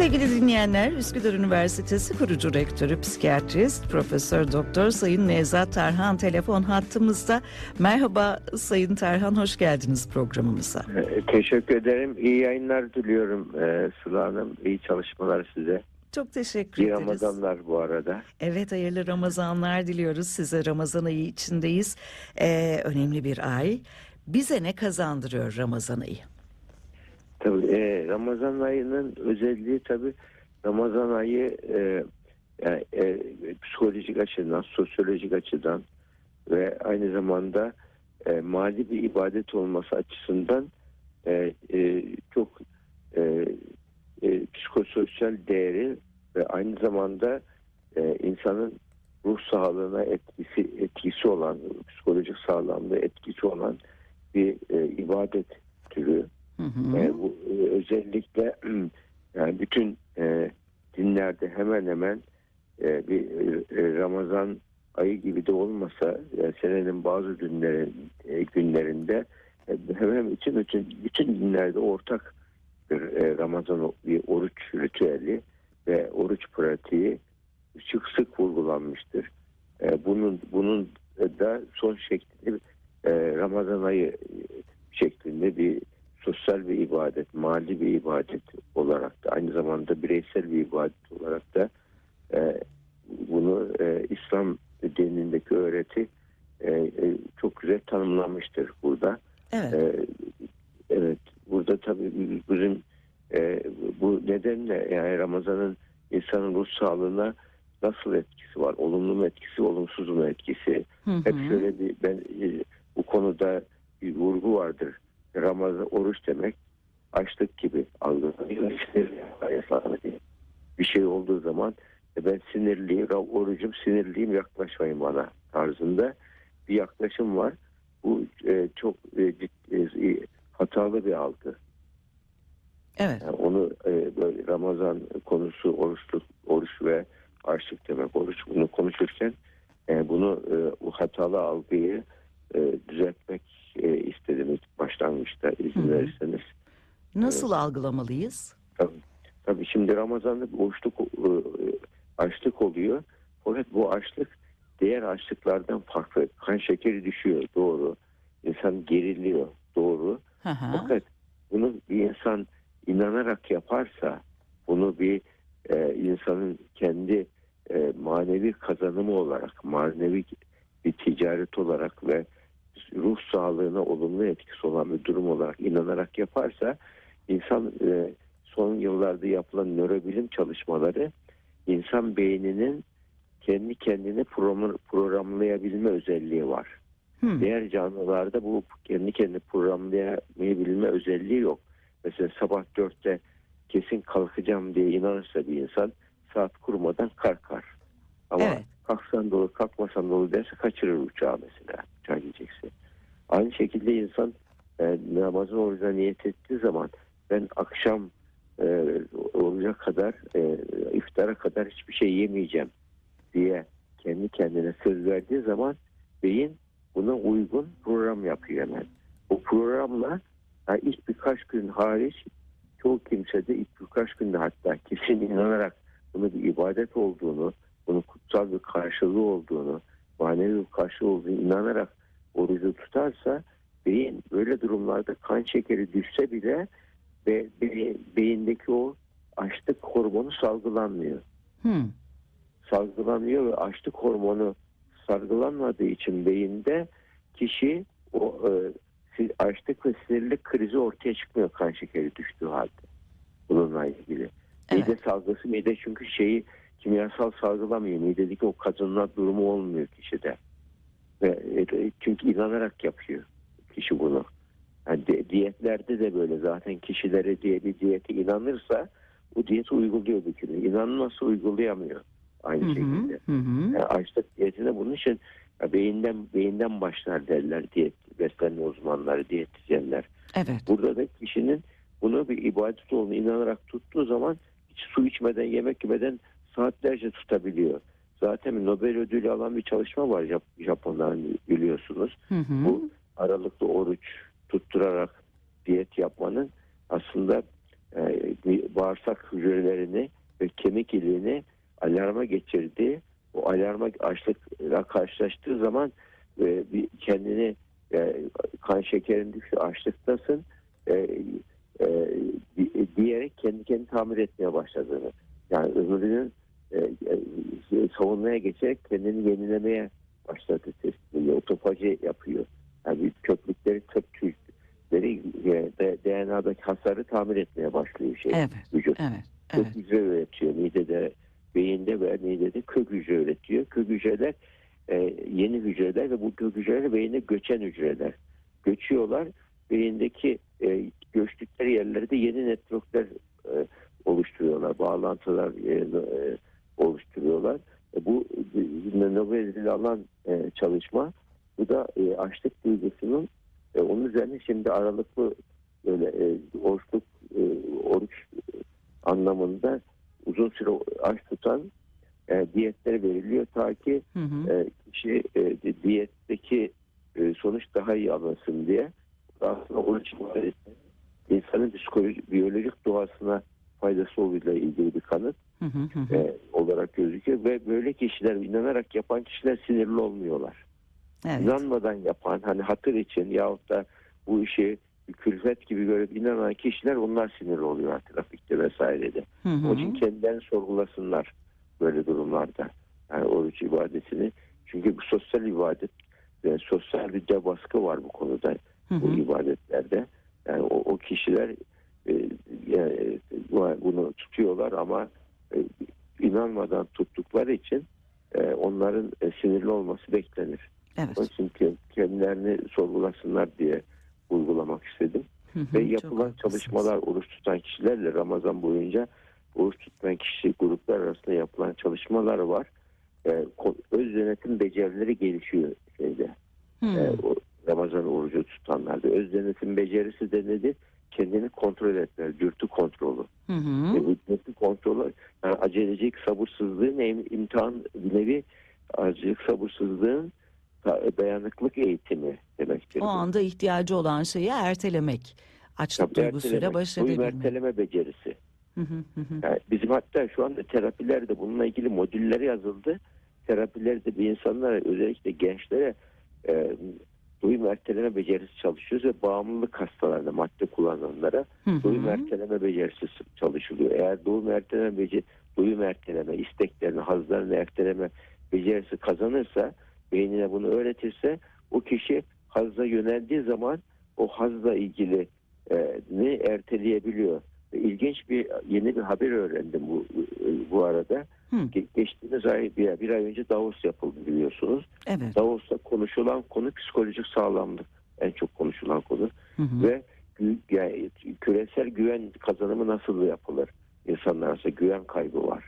Sevgili dinleyenler, Üsküdar Üniversitesi kurucu rektörü, psikiyatrist, Profesör Doktor Sayın Nevzat Tarhan telefon hattımızda. Merhaba Sayın Tarhan, hoş geldiniz programımıza. Ee, Teşekkür ederim. İyi yayınlar diliyorum ee, Sıla Hanım. İyi çalışmalar size. Çok teşekkür İyi ederiz. Ramazanlar bu arada. Evet, hayırlı Ramazanlar diliyoruz size. Ramazan ayı içindeyiz. Ee, önemli bir ay. Bize ne kazandırıyor Ramazan ayı? Tabii ee, Ramazan ayının özelliği tabii Ramazan ayı ee, yani, ee, psikolojik açıdan, sosyolojik açıdan ve aynı zamanda ee, mali bir ibadet olması açısından ee, ee, çok ee, ee, psikososyal değeri ve aynı zamanda ee, insanın ruh sağlığına etkisi etkisi olan, psikolojik sağlamlığı etkisi olan bir ee, ibadet türü. Hı hı. E, bu özellikle yani bütün e, dinlerde hemen hemen e, bir e, Ramazan ayı gibi de olmasa e, senenin bazı günlerin e, günlerinde e, hemen bütün bütün bütün dinlerde ortak bir e, Ramazan bir oruç ritüeli ve oruç pratiği sık sık vurgulanmıştır. E, bunun bunun da son şekli e, Ramazan ayı e, şeklinde bir sosyal bir ibadet, mali bir ibadet olarak da aynı zamanda bireysel bir ibadet olarak da e, bunu e, İslam dinindeki öğreti e, e, çok güzel tanımlamıştır burada. Evet. E, evet, burada tabii bizim e, bu nedenle yani Ramazan'ın insanın ruh sağlığına nasıl etkisi var? Olumlu mu etkisi, olumsuz mu etkisi? Hı Hep hı. şöyle bir ben e, bu konuda bir vurgu vardır. Ramazan oruç demek açlık gibi algılanıyor. Bir şey olduğu zaman e, ben sinirliyim, orucum sinirliyim yaklaşmayın bana tarzında bir yaklaşım var. Bu e, çok e, cid- e, hatalı bir algı. Evet. Yani onu e, böyle Ramazan konusu oruçluk, oruç ve açlık demek. Oruç bunu konuşurken e, bunu e, bu hatalı algıyı e, düzeltmek e, istedim ilk başlangıçta izin Hı hı. verirseniz. Nasıl algılamalıyız? Tabii, tabii şimdi Ramazan'da bir oruçluk e, açlık oluyor. Fakat bu açlık diğer açlıklardan farklı. Kan şekeri düşüyor doğru. İnsan geriliyor doğru. Hı hı. Fakat bunu bir insan inanarak yaparsa bunu bir e, insanın kendi e, manevi kazanımı olarak, manevi bir ticaret olarak ve ruh sağlığına olumlu etkisi olan bir durum olarak inanarak yaparsa insan e, son yıllarda yapılan nörobilim çalışmaları insan beyninin kendi program, programlayabilme özelliği var. Hı. Diğer canlılarda bu kendi kendine programlayabilme özelliği yok. Mesela sabah dörtte kesin kalkacağım diye inanırsa bir insan saat kurmadan kalkar. Ama Evet. kalksan dolu kalkmasan dolu derse kaçırır uçağı mesela. Uçağa gidecekse. Aynı şekilde insan e, namazın orucuna niyet ettiği zaman ben akşam e, oruca kadar e, iftara kadar hiçbir şey yemeyeceğim diye kendi kendine söz verdiği zaman beyin buna uygun program yapıyor hemen. Bu programla ha, ilk birkaç gün hariç çoğu kimse de ilk birkaç günde hatta kesin inanarak bunu bir ibadet olduğunu, bunun kutsal bir karşılığı olduğunu, manevi bir karşılığı olduğunu inanarak orucu tutarsa beyin böyle durumlarda kan şekeri düşse bile ve be- beyindeki o açlık hormonu salgılanmıyor Hı. salgılanıyor ve açlık hormonu salgılanmadığı için beyinde kişi o e, açlık ve sinirlilik krizi ortaya çıkmıyor kan şekeri düştüğü halde. Bununla ilgili. Evet. Mide salgısı mide çünkü şeyi kimyasal salgılamıyor. Midedeki o kazınma durumu olmuyor kişide. Ve e, çünkü inanarak yapıyor kişi bunu. Yani de- diyetlerde de böyle zaten kişilere diye bir diyete inanırsa bu diyeti uyguluyor bir kere. İnanmazsa uygulayamıyor aynı Hı hı. şekilde. Hı hı. Yani açlık diyetine bunun için ya beyinden beyinden başlar derler diyet beslenme uzmanları, diyetisyenler. Evet. Burada da kişinin bunu bir ibadet olduğunu inanarak tuttuğu zaman hiç su içmeden, yemek yemeden saatlerce tutabiliyor. Zaten Nobel ödülü alan bir çalışma var Jap- Japonların biliyorsunuz. Hı hı. Bu aralıklı oruç tutturarak diyet yapmanın aslında e, bağırsak hücrelerini ve kemik iliğini alarma geçirdi. O alarma açlıkla karşılaştığı zaman e, bir kendini e, kan şekerin düştü açlıktasın e, e, di- diyerek kendi kendini tamir etmeye başladığını yani ömrünün e, e, savunmaya geçerek kendini yenilemeye başladı tespit Otofaji yapıyor. Yani köprükleri, kök tüyleri e, DNA'daki hasarı tamir etmeye başlıyor şey Evet, vücut. evet, Kök evet. hücre üretiyor. Midede, beyinde ve midede kök hücre üretiyor. Kök hücreler e, yeni hücreler ve bu kök hücreler beyinde göçen hücreler. Göçüyorlar. Beyindeki e, göçtükleri yerlerde yeni networkler e, oluşturuyorlar. Bağlantılar e, e, oluşturuyorlar. E, bu e, Nobel ödülü alan e, çalışma bu da e, açlık duygusunun e, onun üzerine şimdi aralıklı böyle e, oruçluk e, oruç anlamında uzun süre aç tutan e, diyetler veriliyor ta ki Hı hı. e, kişi e, diyetteki e, sonuç daha iyi alınsın diye aslında oruç insanın psikolojik, biyolojik doğasına faydası olduğuyla ilgili bir kanıt e, olarak gözüküyor ve böyle kişiler inanarak yapan kişiler sinirli olmuyorlar. Evet. İnanmadan yapan hani hatır için yahut da bu işi bir külfet gibi görüp inanan kişiler onlar sinirli oluyor trafikte vesairede. Hı hı. Onun için kendilerini sorgulasınlar böyle durumlarda. Yani oruç ibadetini. Çünkü bu sosyal ibadet ve sosyal bir de baskı var bu konuda Hı bu hı. ibadetlerde. Yani o, o kişiler e, yani, bu- bunu tutuyorlar ama e, inanmadan tuttukları için e, onların e, sinirli olması beklenir. Onun Evet. için ke- kendilerini sorgulasınlar diye uygulamak istedim. Hı hı. Ve yapılan çalışmalar oruç tutan kişilerle Ramazan boyunca oruç tutmayan kişi gruplar arasında yapılan çalışmalar var. Ko- öz yönetim becerileri gelişiyor şeyde. Hı. Ee, o Ramazan orucu tutanlarda. Öz yönetim becerisi de nedir? Kendini kontrol etme, dürtü kontrolü. Hı hı. E, bu dürtü kontrolü yani acelecilik, sabırsızlığın im- imtihan bir nevi acelecilik, sabırsızlığın da- dayanıklık eğitimi demektir. O anda ihtiyacı olan şeyi ertelemek. Açlık Tabii duygusuyla baş edebilmek. erteleme becerisi. Hı hı hı hı. Yani bizim hatta şu anda terapilerde bununla ilgili modüller yazıldı. Terapilerde bir insanlara özellikle gençlere e, doyum erteleme becerisi çalışıyoruz ve bağımlılık hastalarına madde kullananlara Hı hı. doyum erteleme becerisi çalışılıyor. Eğer doyum erteleme beceri, doyum erteleme, isteklerini, hazlarını erteleme becerisi kazanırsa, beynine bunu öğretirse o kişi hazza yöneldiği zaman o hazla ilgili e, ne erteleyebiliyor. İlginç bir yeni bir haber öğrendim bu bu arada. Hı. Ge- Geçtiğimiz ay bir, bir ay önce Davos yapıldı biliyorsunuz. Evet. Davos'ta konuşulan konu psikolojik sağlamlık en çok konuşulan konu Hı hı. ve yani küresel güven kazanımı nasıl yapılır? İnsanlar arasında güven kaybı var.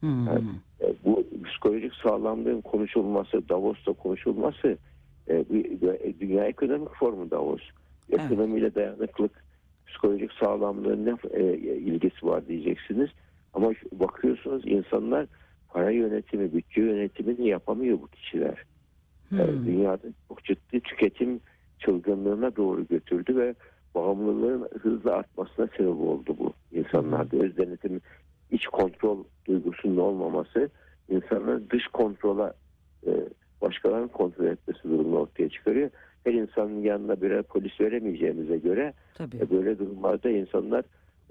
Hı. Evet. E, bu psikolojik sağlamlığın konuşulması, Davos'ta konuşulması e, bir- e, Dünya Ekonomik Forumu Davos. Evet. Ekonomiyle dayanıklık, psikolojik sağlamlığın ne e, ilgisi var diyeceksiniz. Ama bakıyorsunuz insanlar para yönetimi, bütçe yönetimini yapamıyor bu kişiler. Hı. E, dünyada çok ciddi tüketim çılgınlığına doğru götürdü ve bağımlılığın hızla artmasına sebep oldu bu insanlarda. Öz denetim, iç kontrol duygusunun olmaması insanların dış kontrola e, başkalarının kontrol etmesi durumunu ortaya çıkarıyor. Her insanın yanına birer polis veremeyeceğimize göre Tabii. e, böyle durumlarda insanlar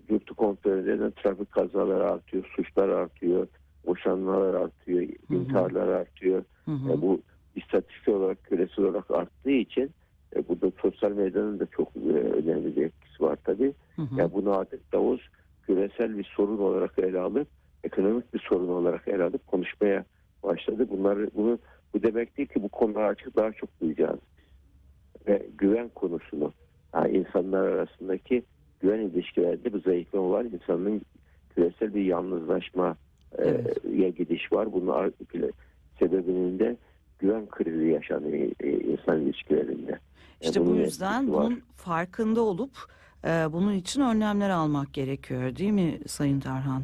dürtü kontrol eden trafik kazaları artıyor, suçlar artıyor, boşanmalar artıyor, hı. intiharlar artıyor. Hı hı. E, bu istatistik olarak küresel olarak arttığı için e, burada sosyal medyanın da çok e, önemli bir etkisi var tabii. Hı hı. Yani bunu artık Davos küresel bir sorun olarak ele alıp ekonomik bir sorun olarak ele alıp konuşmaya başladı. Bunları bunu bu demek değil ki bu konuları açık daha çok duyacağız. Ve güven konusunu yani insanlar arasındaki güven ilişkilerinde bir zayıflama var. İnsanın küresel bir yalnızlaşma e, Evet. ya gidiş var. Bunun sebebinin de güven krizi yaşanıyor e, insan ilişkilerinde. İşte bunun bu yüzden bunun farkında olup e, bunun için önlemler almak gerekiyor değil mi Sayın Tarhan?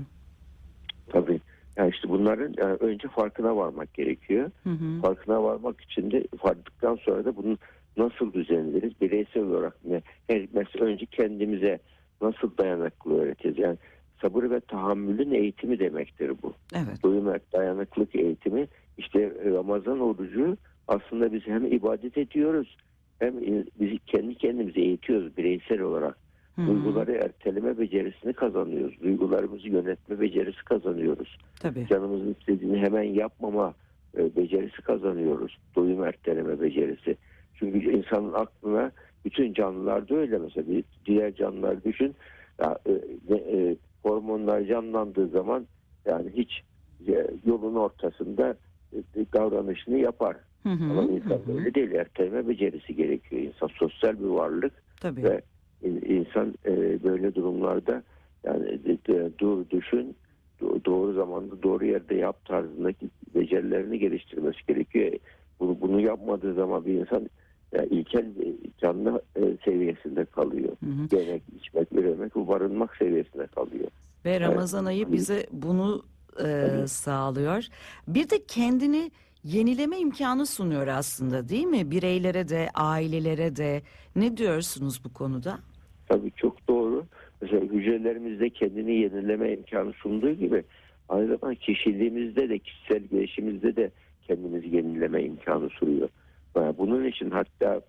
Tabii. Yani işte bunların yani önce farkına varmak gerekiyor. Hı hı. Farkına varmak için de vardıktan sonra da bunu nasıl düzenleriz? Bireysel olarak ne? Her, mesela önce kendimize nasıl dayanıklı öğreteceğiz? Yani sabır ve tahammülün eğitimi demektir bu. Evet. Doyum dayanıklık eğitimi. İşte Ramazan orucu aslında biz hem ibadet ediyoruz hem bizi kendi kendimize eğitiyoruz bireysel olarak. Hı. Duyguları erteleme becerisini kazanıyoruz. Duygularımızı yönetme becerisi kazanıyoruz. Tabii. Canımızın istediğini hemen yapmama e, becerisi kazanıyoruz. Doyum erteleme becerisi. Çünkü insanın aklına bütün canlılarda öyle mesela diğer canlılar düşün ya, e, e, hormonlar canlandığı zaman yani hiç e, yolun ortasında e, davranışını yapar. Hı hı. Ama insan hı. öyle değil. Erteleme becerisi gerekiyor. İnsan sosyal bir varlık Tabii. ve in- insan e, böyle durumlarda yani de- de- dur düşün do- doğru zamanda doğru yerde yap tarzındaki becerilerini geliştirmesi gerekiyor. Bunu, bunu yapmadığı zaman bir insan yani ilkel bir canlı e, seviyesinde kalıyor. Hı hı. Yemek, içmek, üremek, barınmak seviyesinde kalıyor. Ve Ramazan ayı bize bunu e, sağlıyor. Bir de kendini yenileme imkanı sunuyor aslında değil mi? Bireylere de, ailelere de. Ne diyorsunuz bu konuda? Tabii çok doğru. Mesela hücrelerimizde kendini yenileme imkanı sunduğu gibi aynı zamanda kişiliğimizde de kişisel gelişimimizde de kendimizi yenileme imkanı sunuyor. Yani Bunun için hatta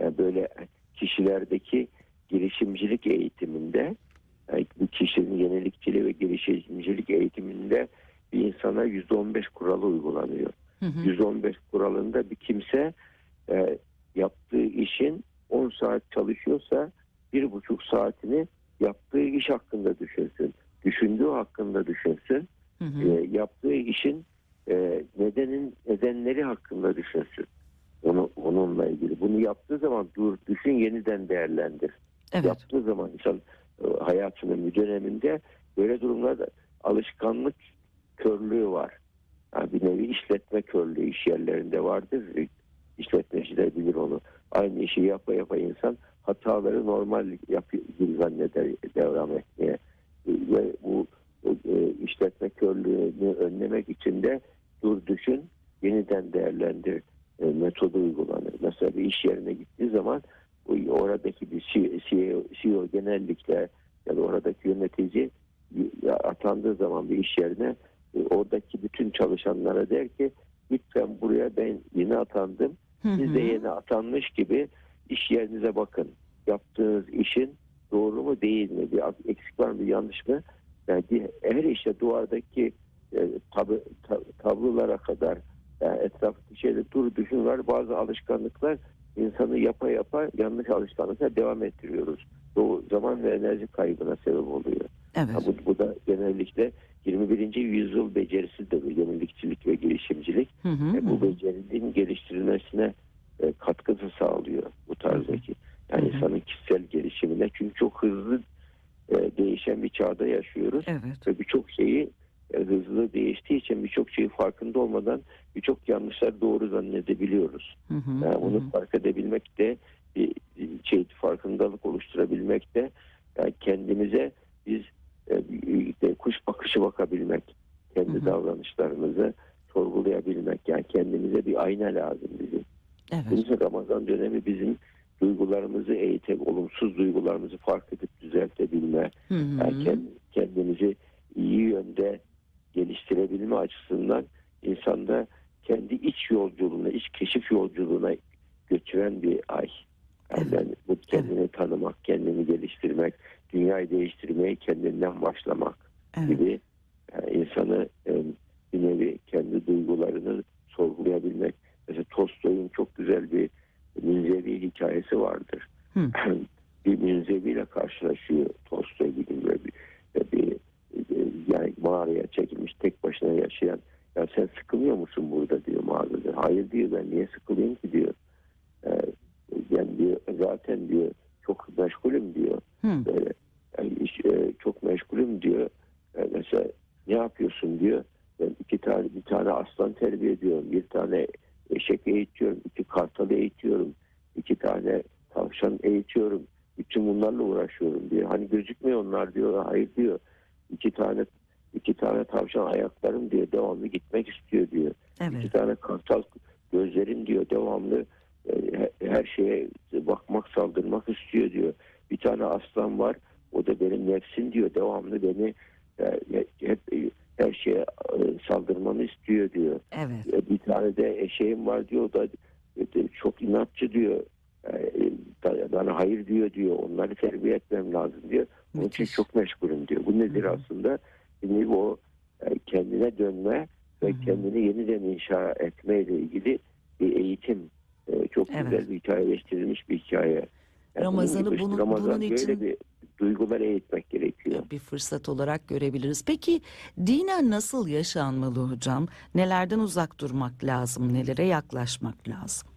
e, böyle kişilerdeki girişimcilik eğitiminde yani bu kişinin yenilikçiliği ve girişimcilik eğitiminde bir insana %15 kuralı uygulanıyor. Hı hı. 115 kuralında bir kimse e, yaptığı işin 10 saat çalışıyorsa bir buçuk saatini yaptığı iş hakkında düşünsün. Düşündüğü hakkında düşünsün. Hı hı. E, yaptığı işin e, nedenin nedenleri hakkında düşünsün. Onu, onunla ilgili. Bunu yaptığı zaman dur, düşün, yeniden değerlendir. Evet. Yaptığı zaman insan e, hayatının bir döneminde böyle durumlarda alışkanlık körlüğü var. Yani bir nevi işletme körlüğü iş yerlerinde vardır. İşletmeciler bilir onu. Aynı işi yapa yapa insan hataları normal yapıyor gibi zanneder devam etmeye. E, Ve bu bu, e, işletme körlüğünü önlemek için de dur düşün, yeniden değerlendir e, metodu uygulanır. Mesela bir iş yerine gittiği zaman o- oradaki bir CEO, CEO genellikle ya da oradaki yönetici atandığı zaman bir iş yerine e, oradaki bütün çalışanlara der ki lütfen buraya ben yeni atandım. Siz de yeni atanmış gibi iş yerinize bakın. Yaptığınız işin doğru mu değil mi? Bir eksik var mı, yanlış mı? Yani her işte duvardaki e, tab- ta- tablolara kadar yani etraftaki şeyde dur düşün var. Bazı alışkanlıklar insanı yapa yapa yanlış alışkanlıklar devam ettiriyoruz. Bu zaman ve enerji kaybına sebep oluyor. Evet. Ha, bu, bu da genellikle 21. yüzyıl becerisi de bu yenilikçilik ve girişimcilik. Hı hı. E, bu hı. becerinin geliştirilmesine e, katkısı sağlıyor bu tarzdaki. Yani Hı hı. insanın kişisel gelişimine. Çünkü çok hızlı e, değişen bir çağda yaşıyoruz. Evet. Ve birçok şeyi hızlı değiştiği için birçok şeyi farkında olmadan birçok yanlışlar doğru zannedebiliyoruz. Hı hı. Yani bunu hı. fark edebilmek de bir şey farkındalık oluşturabilmek de yani kendimize biz e, de kuş bakışı bakabilmek, kendi Hı hı. davranışlarımızı sorgulayabilmek yani kendimize bir ayna lazım bizim. Evet. için Ramazan dönemi bizim duygularımızı eğitip olumsuz duygularımızı fark edip düzeltebilme, Hı hı. yani kend- kendimizi iyi yönde geliştirebilme açısından insanda kendi iç yolculuğuna, iç keşif yolculuğuna götüren bir ay. Yani bu kendini tanımak, kendini geliştirmek, dünyayı değiştirmeye kendinden başlamak Evet. gibi yani insanı e, bir nevi kendi duygularını sorgulayabilmek. Mesela Tolstoy'un çok güzel bir münzevi hikayesi vardır. Hı. bir münzeviyle karşılaşıyor Tolstoy bir gün böyle bir, bir- yani mağaraya çekilmiş tek başına yaşayan ya sen sıkılıyor musun burada diyor mağarada. Hayır diyor ben niye sıkılayım ki diyor. Ee, yani diyor zaten diyor çok meşgulüm diyor. Böyle yani iş- e, çok meşgulüm diyor. E, mesela ne yapıyorsun diyor. Ben iki tane bir tane aslan terbiye ediyorum. Bir tane eşek eğitiyorum. iki kartal eğitiyorum. iki tane tavşan eğitiyorum. Bütün bunlarla uğraşıyorum diyor. Hani gözükmüyor onlar diyor. Hayır diyor. İki tane iki tane tavşan ayaklarım diyor. Devamlı gitmek istiyor diyor. İki Evet. tane kartal gözlerim diyor. Devamlı e, he- her şeye bakmak, saldırmak istiyor diyor. Bir tane aslan var. O da benim nefsim diyor. Devamlı beni e, hep e, her şeye saldırmamı istiyor diyor. Evet. Bir tane de eşeğim var diyor. O da çok inatçı diyor. Bana hayır diyor diyor. Onları terbiye etmem lazım diyor. Onun için çok meşgulüm diyor. Bu nedir Hı hı. aslında? Nevi o e, kendine dönme ve kendini yeniden inşa etme ile ilgili bir eğitim. E, Çok Evet. güzel bir hikayeleştirilmiş bir hikaye. Yani Ramazan'ı bunun Ramazan bunun için- bir duyguları eğitmek gerekiyor. bir fırsat olarak görebiliriz. Peki dinen nasıl yaşanmalı hocam? Nelerden uzak durmak lazım? Nelere yaklaşmak lazım?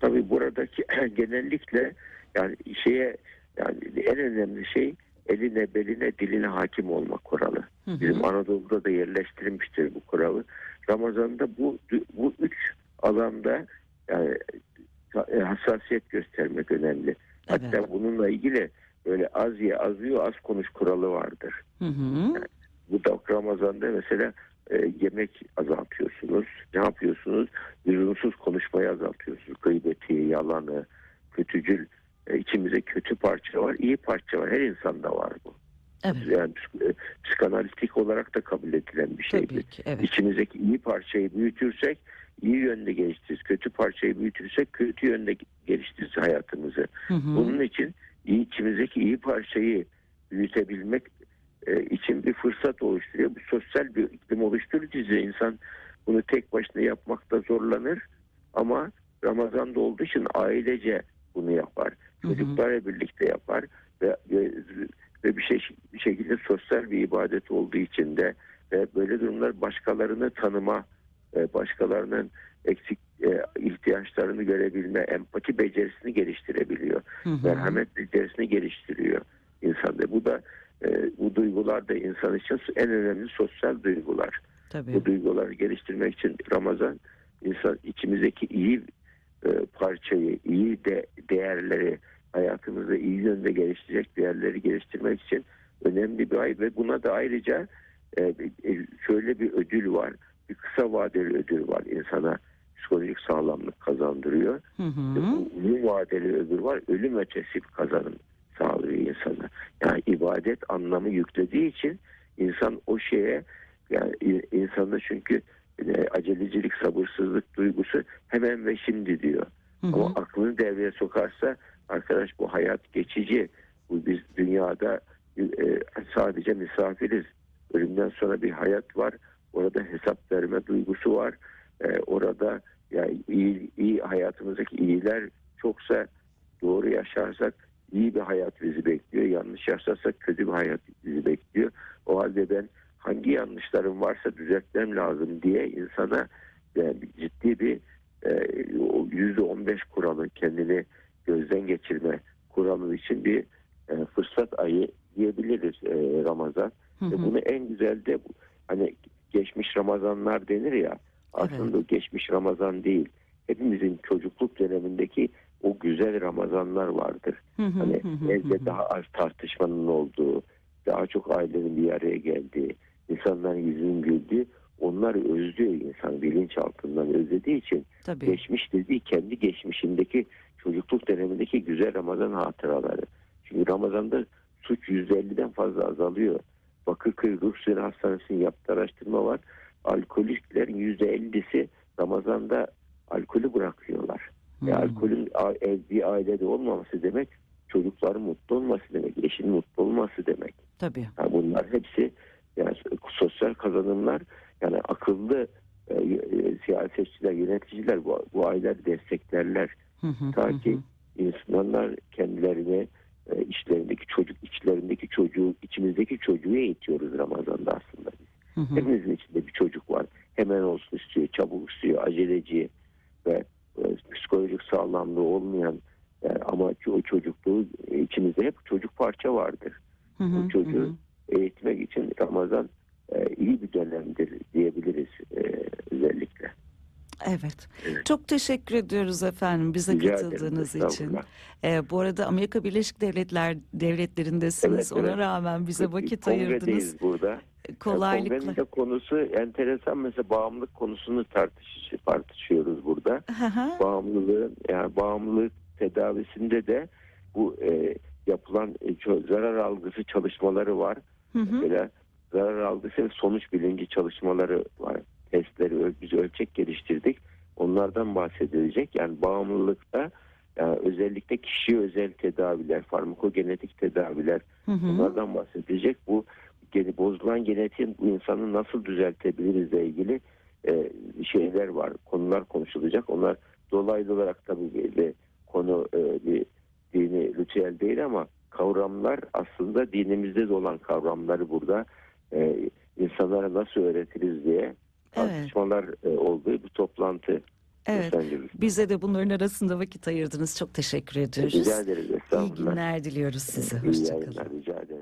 Tabii buradaki genellikle yani şeye yani en önemli şey eline beline diline hakim olmak kuralı. Hı hı. Bizim Anadolu'da da yerleştirilmiştir bu kuralı. Ramazan'da bu bu üç alanda yani e, hassasiyet göstermek önemli. Hatta Evet. bununla ilgili böyle az ye az yiyor az konuş kuralı vardır. Hı hı. Bu da Ramazan'da mesela e, yemek azaltıyorsunuz. Ne yapıyorsunuz? Lüzumsuz konuşmayı azaltıyorsunuz. Gıybeti, yalanı, kötücül. E, içimizde kötü parça var, iyi parça var. Her insanda var bu. Evet. Yani e, psikanalitik olarak da kabul edilen bir şey. Tabii ki. Evet. İçimizdeki iyi parçayı büyütürsek iyi yönde geliştiririz. Kötü parçayı büyütürsek kötü yönde geliştiririz hayatımızı. Hı hı. Bunun için iyi, içimizdeki iyi parçayı büyütebilmek e, için bir fırsat oluşturuyor. Bu sosyal bir iklim oluşturunca insan bunu tek başına yapmakta zorlanır ama Ramazan'da olduğu için ailece bunu yapar. Çocuklarla birlikte yapar ve, ve, ve bir, şey, bir şekilde sosyal bir ibadet olduğu için de ve böyle durumlar başkalarını tanıma, e, başkalarının eksik e, ihtiyaçlarını görebilme, empati becerisini geliştirebiliyor Hı hı. merhamet becerisini geliştiriyor insanda. Bu da e, bu duygular da insan için en önemli sosyal duygular. Tabii. Bu duyguları geliştirmek için Ramazan insan içimizdeki iyi parçayı, iyi de değerleri hayatımızda iyi yönde geliştirecek değerleri geliştirmek için önemli bir ay ve buna da ayrıca e, e, şöyle bir ödül var. Bir kısa vadeli ödül var insana psikolojik sağlamlık kazandırıyor. Hı hı. Uzun vadeli öbür var. Ölüm ötesi bir kazanım sağlıyor insana. Yani ibadet anlamı yüklediği için insan o şeye yani insanda çünkü e, acelecilik, sabırsızlık duygusu hemen ve şimdi diyor. Hı hı. Ama aklını devreye sokarsa arkadaş bu hayat geçici. Bu biz dünyada e, sadece misafiriz. Ölümden sonra bir hayat var. Orada hesap verme duygusu var. E, orada yani iyi, iyi hayatımızdaki iyiler çoksa doğru yaşarsak iyi bir hayat bizi bekliyor. Yanlış yaşarsak kötü bir hayat bizi bekliyor. O halde ben hangi yanlışlarım varsa düzeltmem lazım diye insana yani ciddi bir e, yüzde on beş kuralı kendini gözden geçirme kuralı için bir e, fırsat ayı diyebiliriz e, Ramazan. Hı Ve hı. bunu en güzel de hani geçmiş Ramazanlar denir ya aslında o geçmiş Ramazan değil. Hepimizin çocukluk dönemindeki o güzel Ramazanlar vardır. Hı hı. Hani Hı evde daha az tartışmanın olduğu, daha çok ailenin bir araya geldiği, insanların yüzünün güldüğü, onlar özlüyor insan bilinçaltından özlediği için Tabii. geçmiş dediği kendi geçmişindeki çocukluk dönemindeki güzel Ramazan hatıraları. Çünkü Ramazan'da suç %50'den fazla azalıyor. Bakırköy Ruh Sağlığı Hastanesi'nin yaptığı araştırma var. Alkoliklerin %50'si Ramazan'da alkolü bırakıyorlar. E, hı. alkolün a- ev, bir ailede olmaması demek çocukların mutlu olması demek, eşin mutlu olması demek. Tabii. Yani bunlar hepsi yani sosyal kazanımlar yani akıllı e, e, siyasetçiler, yöneticiler bu, bu aileleri desteklerler. Ta ki insanlar kendilerini e, içlerindeki çocuk, içlerindeki çocuğu, içimizdeki çocuğu eğitiyoruz Ramazan'da aslında. Hı hı. Hepimizin içinde bir çocuk var. Hemen olsun istiyor, çabuk istiyor, aceleci ve e, psikolojik sağlamlığı olmayan e, ama o çocukluğu e, içimizde hep çocuk parça vardır. Hı çocuğu Hı eğitmek için Ramazan e, iyi bir dönemdir diyebiliriz e. Evet. Evet. Çok teşekkür ediyoruz efendim bize Rica ederim, katıldığınız için. estağfurullah. Ee, bu arada Amerika Birleşik Devletler devletlerindesiniz. Evet, Ona evet. rağmen bize vakit kongredeyiz ayırdınız. burada. Kolaylıkla. Kongrenin de konusu enteresan mesela bağımlılık konusunu tartış, tartışıyoruz burada. Bağımlılığın yani bağımlılık tedavisinde de bu e, yapılan e, zarar algısı çalışmaları var. Hı hı. Mesela zarar algısı ve sonuç bilinci çalışmaları var. Testleri biz ölçek geliştirdik. Onlardan bahsedilecek. Yani bağımlılıkta yani özellikle kişiye özel tedaviler, farmakogenetik tedaviler Hı hı. bunlardan bahsedilecek. Bu gene- bozulan genetiğin bu insanı nasıl düzeltebilirizle ilgili e, şeyler var, konular konuşulacak. Onlar dolaylı olarak tabii bir konu e, bir dini ritüel değil ama kavramlar aslında dinimizde de olan kavramları burada e, insanlara nasıl öğretiriz diye Evet. tartışmalar e, olduğu bir toplantı. Evet. Bize de bunların arasında vakit ayırdınız. Çok teşekkür ediyoruz. Rica ederiz. İyi günler diliyoruz size. Hoşçakalın. rica ederim.